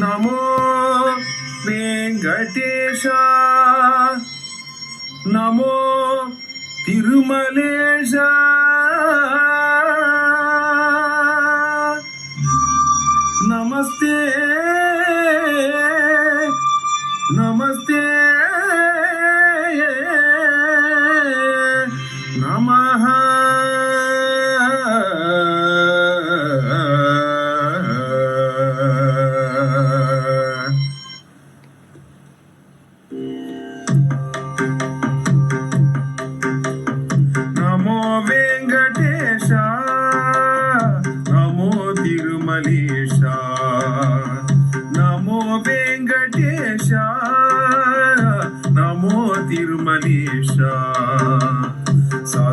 नमो वेङ्कटेशा नमो तिरुमलेशा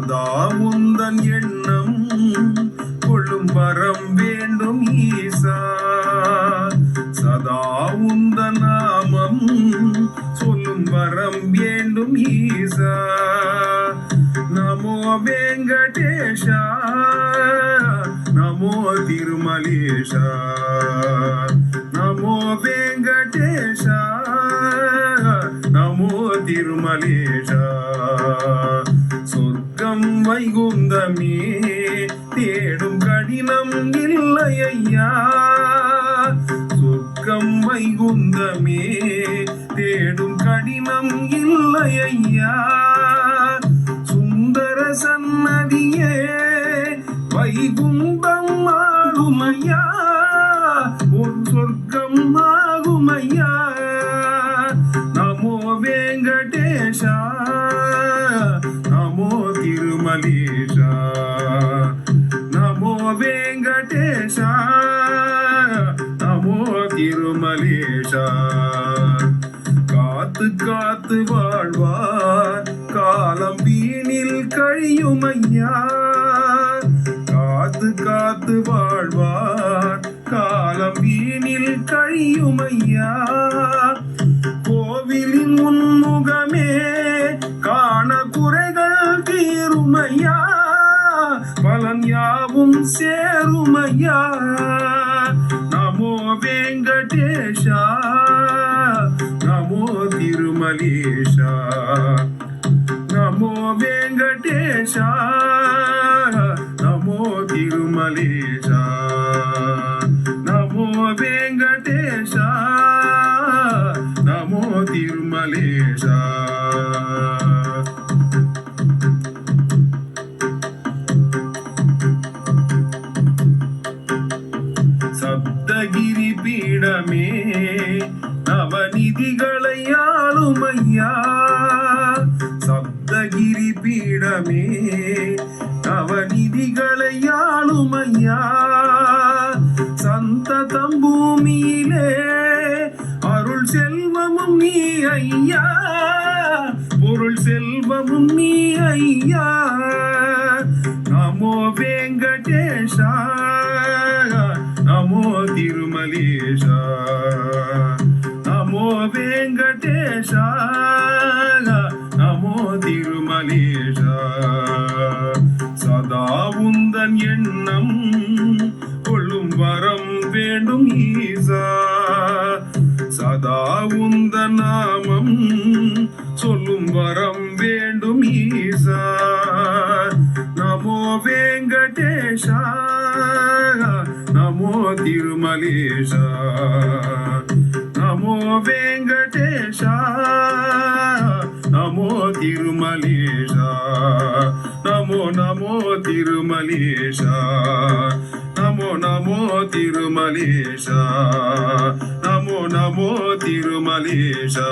சதா உந்தன் எண்ணம் கொள்ளும் வரம் வேண்டும் ஈசா. சதா உந்தன் நாமம் சொல்லும் வரம் வேண்டும் ஈசா. நமோ வெங்கடேஷா நமோ திருமலேஷா. நமோ வெங்கடேஷா நமோ திருமலேஷா. வைகுந்தமே தேடும் கடினம் இல்லை ஐயா. சொர்க்கம் வைகுந்தமே தேடும் கடினம் இல்லை ஐயா. சுந்தர சன்னதியே வைகுந்தம் ஆகுமையா? ஒரு சொர்க்கம் ஆகுமையா? நமோ திருமலேஷா నమో వెంకటేశ నమో తిరుమలేశ காத்து காத்து வாழ்வார். காலம் வீணில் கழியும் ஐயா காத்து காத்து வாழ்வார். காலம் வீணில் கழியும் ஐயா நான் யாவும் சேருமையா? நமோ வெங்கடேஷா? நமோ திருமலேஷா? நமோ வெங்கடேஷா? நமோ திருமலேஷா? நமோ வெங்க சப்தகிரி பீடமே நவநிதிகளை ஆளுமையா சப்தகிரி பீடமே நவநிதிகளை ஆளுமையா சந்ததம் பூமியிலே அருள் செல்வமும் நீ ஐயா. பொருள் செல்வமும் நீ ஐயா. நமோ வெங்கடேஷா நமோ திருமலேஷா சதா உந்தன் எண்ணம் கொள்ளும் வரம் வேண்டும் ஈசா சதா உந்த நாமம் சொல்லும் வரம் வேண்டும் ஈசா நமோ வெங்கடேஷா நமோ திருமலேஷா நமோ வெங்கடேஷா நமோ திருமலேஷா நமோ நமோ திருமலேஷா நமோ நமோ திருமலேஷா நமோ நமோ திருமலேஷா